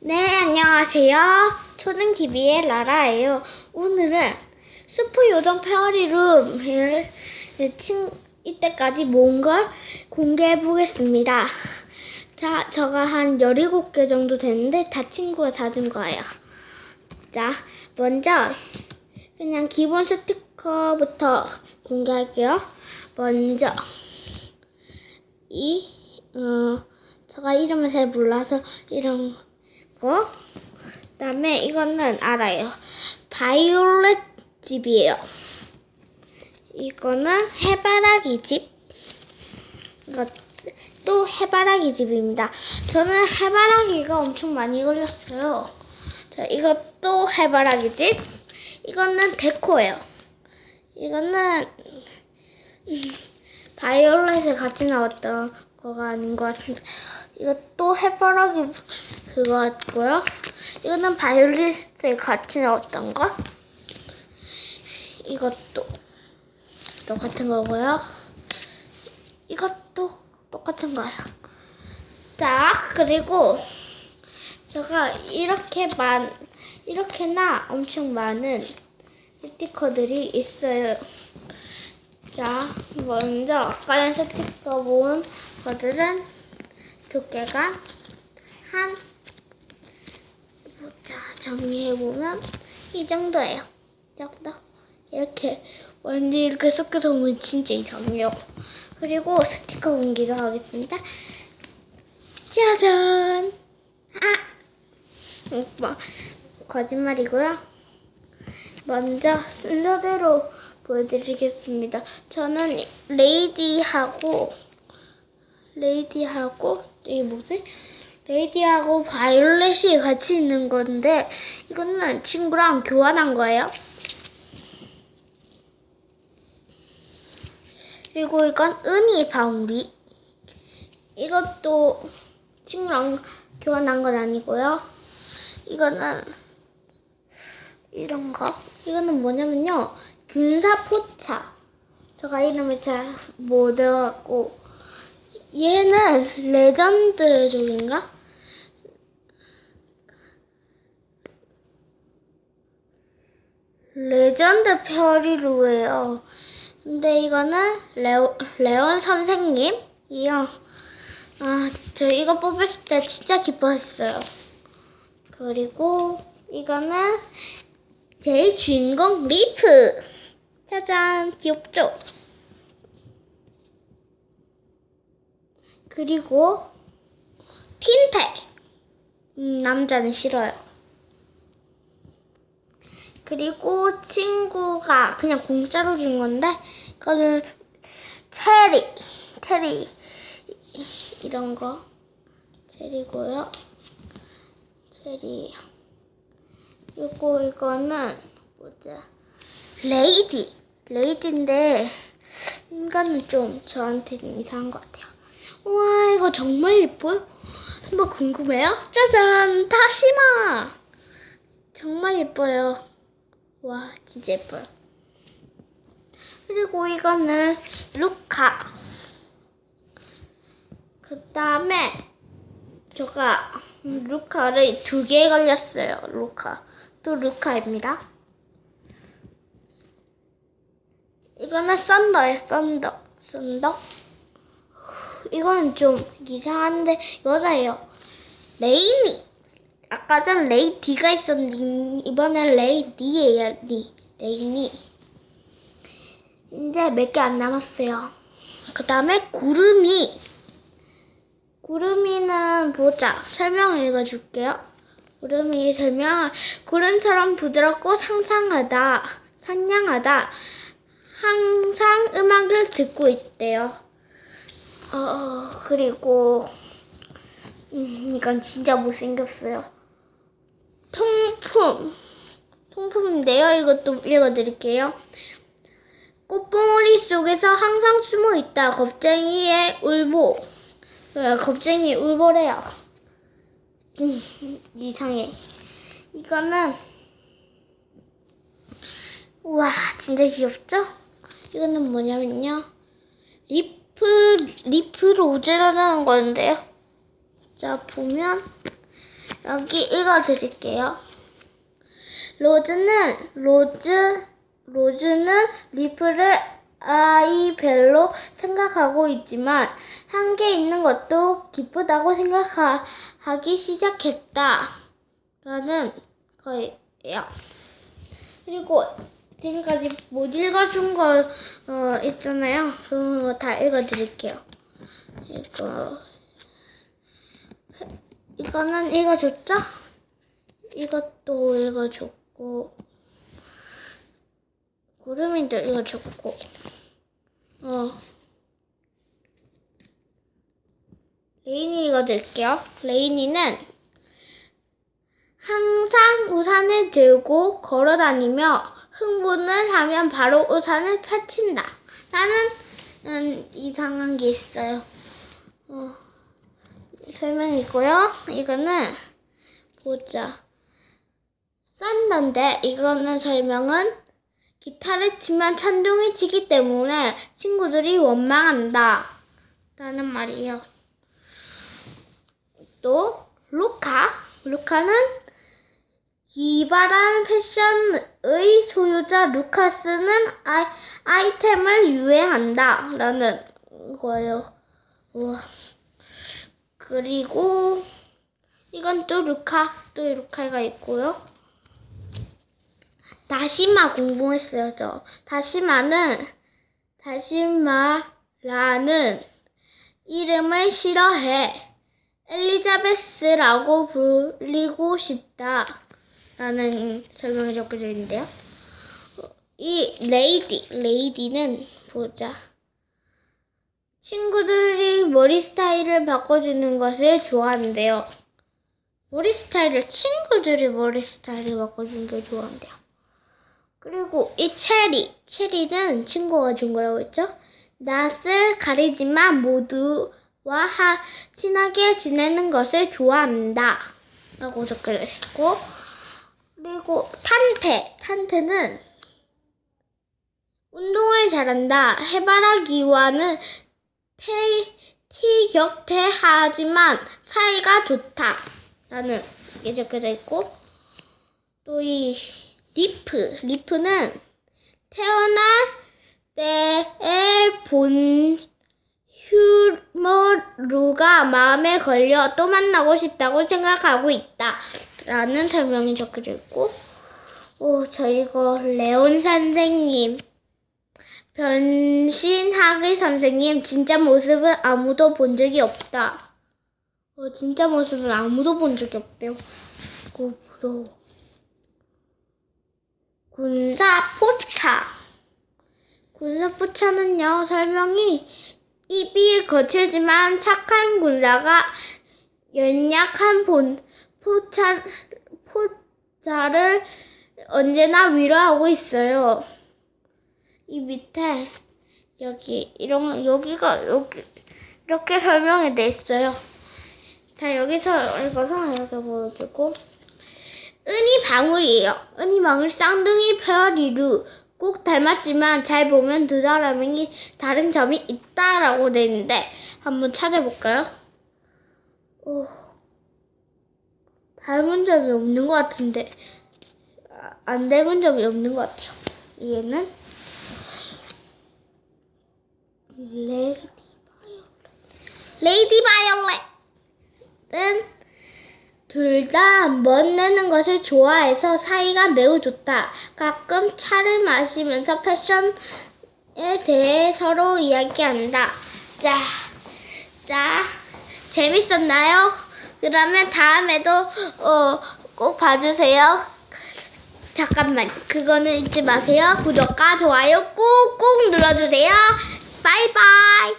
네, 안녕하세요. 초등TV의 라라예요. 오늘은 슈퍼 요정 페어리룸을 친 이때까지 모은 걸 공개해 보겠습니다. 자, 저가 한 17개 정도 됐는데 다 친구가 찾은 거예요. 자, 먼저 그냥 기본 스티커부터 공개할게요. 먼저 이 어, 제가 이름을 잘 몰라서 이런 거. 그다음에 이거는 알아요. 바이올렛 집이에요. 이거는 해바라기 집. 이거 또 해바라기 집입니다. 저는 해바라기가 엄청 많이 걸렸어요. 자, 이것도 해바라기 집. 이거는 데코예요. 이거는 바이올렛에 같이 나왔던 거가 아닌 것 같은데 이것도 해바라기 그거 같고요. 이거는 바이올렛에 같이 나왔던 거. 이것도 똑같은 거고요. 이것도 똑같은 거예요. 자 그리고 제가 이렇게 많 이렇게나 엄청 많은 스티커들이 있어요. 자, 먼저 아까 전 스티커 모은 것들은 두께가 한, 자, 정리해보면 이 정도예요. 이 정도. 이렇게 완전 이렇게 섞여서 보면 진짜 이상해요. 그리고 스티커 공개도 하겠습니다. 짜잔! 아! 오빠, 거짓말이고요. 먼저 순서대로 보여드리겠습니다. 저는 레이디하고 레이디하고 이게 뭐지? 레이디하고 바이올렛이 같이 있는 건데 이거는 친구랑 교환한 거예요. 그리고 이건 은희 방울이 이것도 친구랑 교환한 건 아니고요. 이거는 이런 거. 이거는 뭐냐면요. 균사포차. 제가 이름을 잘 못 외웠고. 얘는 레전드족인가? 레전드 페어리루예요. 근데 이거는 레오, 레온 선생님이요. 아, 저 이거 뽑았을 때 진짜 기뻐했어요. 그리고 이거는 제 주인공 리프. 짜잔, 귀엽죠? 그리고 틴테. 음, 남자는 싫어요. 그리고 친구가 그냥 공짜로 준 건데, 이거는 체리, 체리 이런 거 체리고요. 체리. 그리고 이거는 뭐죠? 레이디. 레이디인데 인간은 좀 저한테는 이상한 것 같아요. 와 이거 정말 예뻐요. 한번 궁금해요? 짜잔 다시마. 정말 예뻐요. 와 진짜 예뻐요. 그리고 이거는 루카. 그 다음에 제가 루카를 두 개 걸렸어요. 루카. 또 루카입니다. 이거는 썬더예요. 썬더. 썬더. 이거는 좀 이상한데 여자예요. 레이니. 아까 전 레이디가 있었는데 이번엔 레이디예요. 리. 레이니. 이제 몇 개 안 남았어요. 그 다음에 구름이. 구름이는 보자. 설명을 읽어줄게요. 구름이 설명. 구름처럼 부드럽고 상상하다. 상냥하다. 항상 음악을 듣고 있대요. 어, 그리고, 음, 이건 진짜 못생겼어요. 통품. 통품인데요. 이것도 읽어드릴게요. 꽃봉오리 속에서 항상 숨어 있다. 겁쟁이의 울보. 어, 겁쟁이 울보래요. 음, 이상해. 이거는 우와 진짜 귀엽죠? 이거는 뭐냐면요. 리프 리프 로즈라는 건데요. 자 보면 여기 읽어드릴게요. 로즈는 로즈 로즈는 리프를 아이별로 생각하고 있지만 함께 있는 것도 기쁘다고 생각하기 시작했다. 라는 거예요. 그리고 지금까지 못 읽어준 거 어, 있잖아요. 그거 다 읽어드릴게요. 이거 이거는 읽어줬죠? 이것도 읽어줬고 구름이도 읽어줬고 어 레인이 읽어줄게요. 레인이는 항상 우산을 들고 걸어 다니며 흥분을 하면 바로 우산을 펼친다. 라는 음, 이상한 게 있어요. 어, 설명이고요. 이거는 보자. 썬던데 이거는 설명은 기타를 치면 천둥이 치기 때문에 친구들이 원망한다. 라는 말이에요. 또 루카. 루카는 기발한 패션의 소유자 루카스는 아이, 아이템을 유행한다. 라는 거예요. 우와. 그리고 이건 또 루카. 또 루카가 있고요. 다시마 공부했어요, 저. 다시마는, 다시마라는 이름을 싫어해. 엘리자베스라고 불리고 싶다. 라는 설명이 적혀져 있는데요. 이 레이디, 레이디는 보자. 친구들이 머리 스타일을 바꿔주는 것을 좋아한대요. 머리 스타일을 친구들이 머리 스타일을 바꿔주는 걸 좋아한대요. 그리고 이 체리, 체리는 친구가 준 거라고 했죠. 낯을 가리지만 모두와 하, 친하게 지내는 것을 좋아한다. 라고 적혀져 있고, 그리고 탄테, 탄테는 운동을 잘한다. 해바라기와는 태, 티격태하지만 사이가 좋다. 라는 게 적혀져 있고, 또 이 리프, 리프는 태어날 때의 본 휴머루가 마음에 걸려 또 만나고 싶다고 생각하고 있다. 라는 설명이 적혀져 있고, 오, 저 이거 레온 선생님. 변신하기 선생님 진짜 모습은 아무도 본 적이 없다. 어, 진짜 모습은 아무도 본 적이 없대요. 오, 무서워. 군사 포차. 군사 포차는요, 설명이 입이 거칠지만 착한 군사가 연약한 본, 포차, 포차를 언제나 위로하고 있어요. 이 밑에 여기 이런 여기가 여기 이렇게 설명이 돼 있어요. 다 여기서 읽어서 이렇게 보여주고 은이 방울이에요. 은이 방울 쌍둥이 페어리루 꼭 닮았지만 잘 보면 두 사람이 다른 점이 있다라고 돼 있는데 한번 찾아볼까요? 오, 닮은 점이 없는 것 같은데 아, 안 닮은 점이 없는 것 같아요. 얘는 레이디 바이올렛. 레이디 바이올렛은 둘 다 멋내는 것을 좋아해서 사이가 매우 좋다. 가끔 차를 마시면서 패션에 대해 서로 이야기한다. 자, 자, 재밌었나요? 그러면 다음에도 어, 꼭 봐주세요. 잠깐만, 그거는 잊지 마세요. 구독과 좋아요 꾹꾹 눌러주세요. 바이바이.